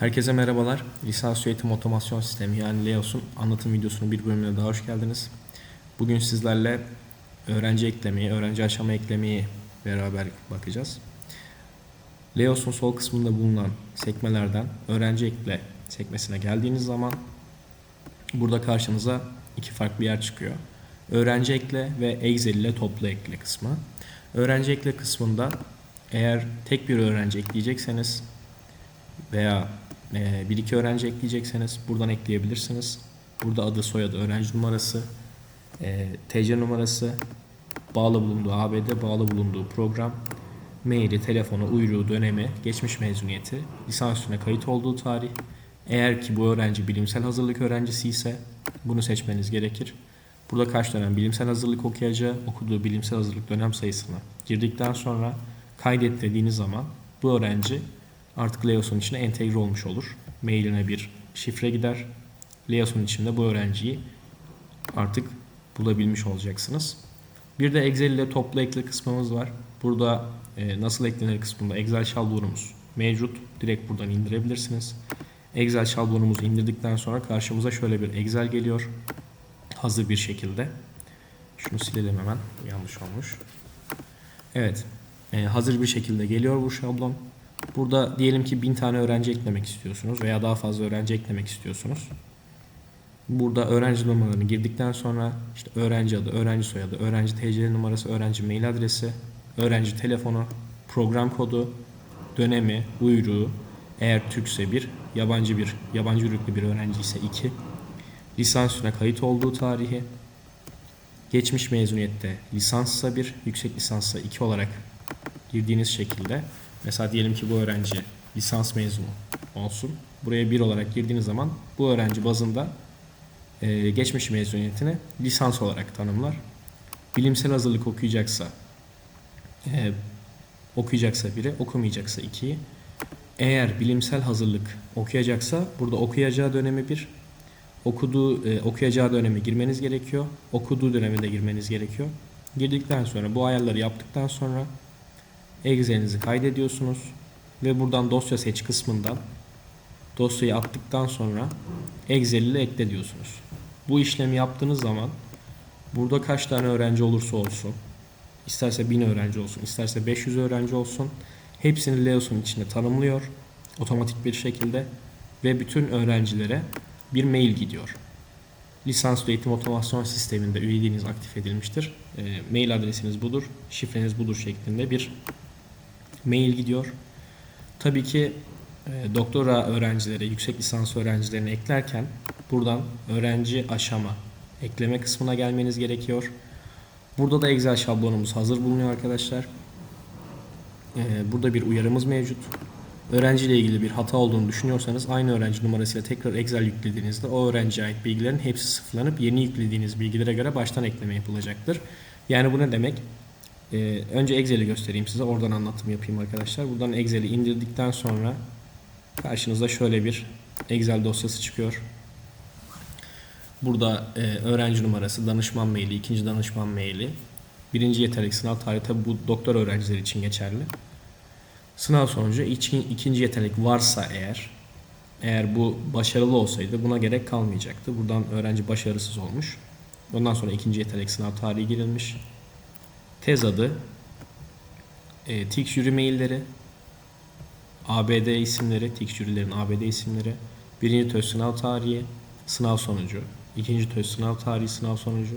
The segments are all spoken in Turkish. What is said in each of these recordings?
Herkese merhabalar. Lisans Eğitim Otomasyon Sistemi yani LEOS'un anlatım videosunun bir bölümüne daha hoş geldiniz. Bugün sizlerle öğrenci eklemeyi, öğrenci aşama eklemeyi beraber bakacağız. LEOS'un sol kısmında bulunan sekmelerden öğrenci ekle sekmesine geldiğiniz zaman burada karşınıza iki farklı yer çıkıyor. Öğrenci ekle ve Excel ile toplu ekle kısmı. Öğrenci ekle kısmında eğer tek bir öğrenci ekleyecekseniz veya bir iki öğrenci ekleyecekseniz buradan ekleyebilirsiniz. Burada adı, soyadı, öğrenci numarası, e, TC numarası, bağlı bulunduğu ABD, bağlı bulunduğu program, maili, telefonu, uyruğu, dönemi, geçmiş mezuniyeti, lisans üstüne kayıt olduğu tarih. Eğer ki bu öğrenci bilimsel hazırlık öğrencisi ise bunu seçmeniz gerekir. Burada kaç dönem bilimsel hazırlık okuyacağı, okuduğu bilimsel hazırlık dönem sayısını girdikten sonra kaydet dediğiniz zaman bu öğrenci artık Leos'un içine entegre olmuş olur. Mailine bir şifre gider. Leos'un içinde bu öğrenciyi artık bulabilmiş olacaksınız. Bir de Excel ile toplu ekle kısmımız var. Burada e, nasıl eklenir kısmında Excel şablonumuz mevcut. Direkt buradan indirebilirsiniz. Excel şablonumuzu indirdikten sonra karşımıza şöyle bir Excel geliyor. Hazır bir şekilde. Şunu silelim hemen. Yanlış olmuş. Evet. e, hazır bir şekilde geliyor bu şablon. Burada diyelim ki 1000 tane öğrenci eklemek istiyorsunuz veya daha fazla öğrenci eklemek istiyorsunuz. Burada öğrenci numaralarını girdikten sonra işte öğrenci adı, öğrenci soyadı, öğrenci TC numarası, öğrenci mail adresi, öğrenci telefonu, program kodu, dönemi, uyruğu, eğer Türkse bir, yabancı bir, yabancı uyruklu bir öğrenci ise iki, lisans üstüne kayıt olduğu tarihi, geçmiş mezuniyette lisanssa bir, yüksek lisanssa iki olarak girdiğiniz şekilde Mesela diyelim ki bu öğrenci lisans mezunu olsun. Buraya bir olarak girdiğiniz zaman bu öğrenci bazında e, geçmiş mezuniyetini lisans olarak tanımlar. Bilimsel hazırlık okuyacaksa e, okuyacaksa biri, okumayacaksa ikiyi. Eğer bilimsel hazırlık okuyacaksa burada okuyacağı dönemi bir, okuduğu e, okuyacağı döneme girmeniz gerekiyor. Okuduğu döneme de girmeniz gerekiyor. Girdikten sonra bu ayarları yaptıktan sonra Excel'inizi kaydediyorsunuz ve buradan dosya seç kısmından dosyayı attıktan sonra Excel ile ekle diyorsunuz. Bu işlemi yaptığınız zaman burada kaç tane öğrenci olursa olsun isterse 1000 öğrenci olsun isterse 500 öğrenci olsun hepsini Leos'un içinde tanımlıyor otomatik bir şekilde ve bütün öğrencilere bir mail gidiyor. Lisanslı eğitim otomasyon sisteminde üyeliğiniz aktif edilmiştir. E, mail adresiniz budur, şifreniz budur şeklinde bir mail gidiyor. Tabii ki e, doktora öğrencileri, yüksek lisans öğrencilerini eklerken buradan öğrenci aşama ekleme kısmına gelmeniz gerekiyor. Burada da Excel şablonumuz hazır bulunuyor arkadaşlar. E, burada bir uyarımız mevcut. Öğrenci ile ilgili bir hata olduğunu düşünüyorsanız aynı öğrenci numarasıyla tekrar Excel yüklediğinizde o öğrenciye ait bilgilerin hepsi sıfırlanıp yeni yüklediğiniz bilgilere göre baştan ekleme yapılacaktır. Yani bu ne demek? Ee, önce Excel'i göstereyim size. Oradan anlatım yapayım arkadaşlar. Buradan Excel'i indirdikten sonra karşınızda şöyle bir Excel dosyası çıkıyor. Burada e, öğrenci numarası, danışman maili, ikinci danışman maili, birinci yeterlik sınav tarihi bu doktor öğrencileri için geçerli. Sınav sonucu için, ikinci yetenek varsa eğer, eğer bu başarılı olsaydı buna gerek kalmayacaktı. Buradan öğrenci başarısız olmuş. Ondan sonra ikinci yetenek sınav tarihi girilmiş tez adı, e, TİK jüri mailleri, ABD isimleri, TİK jürilerin ABD isimleri, birinci töz sınav tarihi, sınav sonucu, ikinci töz sınav tarihi, sınav sonucu,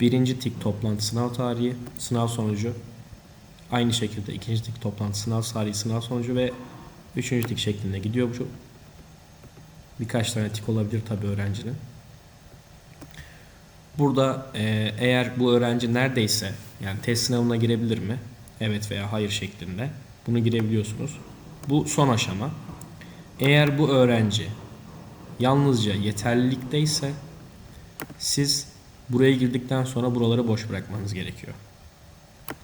birinci TİK toplantı sınav tarihi, sınav sonucu, aynı şekilde ikinci TİK toplantı sınav tarihi, sınav sonucu ve üçüncü TİK şeklinde gidiyor bu. Birkaç tane TİK olabilir tabi öğrencinin. Burada e, eğer bu öğrenci neredeyse yani test sınavına girebilir mi? Evet veya hayır şeklinde. Bunu girebiliyorsunuz. Bu son aşama. Eğer bu öğrenci yalnızca yeterlilikteyse siz buraya girdikten sonra buraları boş bırakmanız gerekiyor.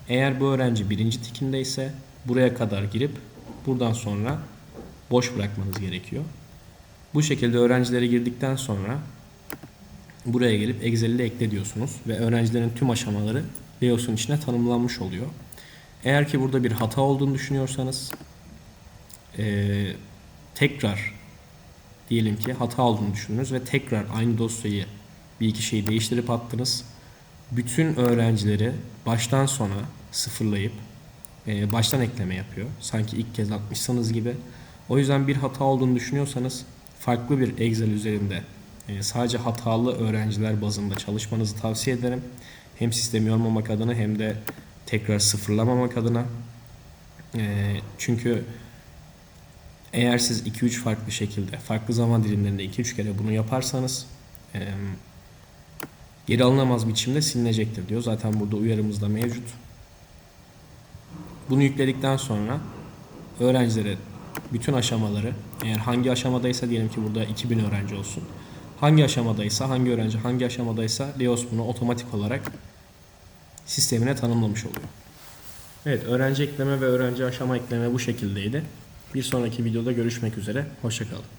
Eğer bu öğrenci birinci tikindeyse buraya kadar girip buradan sonra boş bırakmanız gerekiyor. Bu şekilde öğrencilere girdikten sonra buraya gelip Excel'de ekle diyorsunuz ve öğrencilerin tüm aşamaları Leos'un içine tanımlanmış oluyor. Eğer ki burada bir hata olduğunu düşünüyorsanız e, tekrar diyelim ki hata olduğunu düşündünüz ve tekrar aynı dosyayı bir iki şeyi değiştirip attınız. Bütün öğrencileri baştan sona sıfırlayıp e, baştan ekleme yapıyor. Sanki ilk kez atmışsanız gibi. O yüzden bir hata olduğunu düşünüyorsanız farklı bir Excel üzerinde sadece hatalı öğrenciler bazında çalışmanızı tavsiye ederim. Hem sistemi yormamak adına hem de tekrar sıfırlamamak adına. E, çünkü eğer siz 2-3 farklı şekilde, farklı zaman dilimlerinde 2-3 kere bunu yaparsanız e, geri alınamaz biçimde silinecektir diyor. Zaten burada uyarımız da mevcut. Bunu yükledikten sonra öğrencilere bütün aşamaları eğer hangi aşamadaysa diyelim ki burada 2000 öğrenci olsun. Hangi aşamadaysa, hangi öğrenci hangi aşamadaysa Leos bunu otomatik olarak sistemine tanımlamış oluyor. Evet, öğrenci ekleme ve öğrenci aşama ekleme bu şekildeydi. Bir sonraki videoda görüşmek üzere. Hoşçakalın.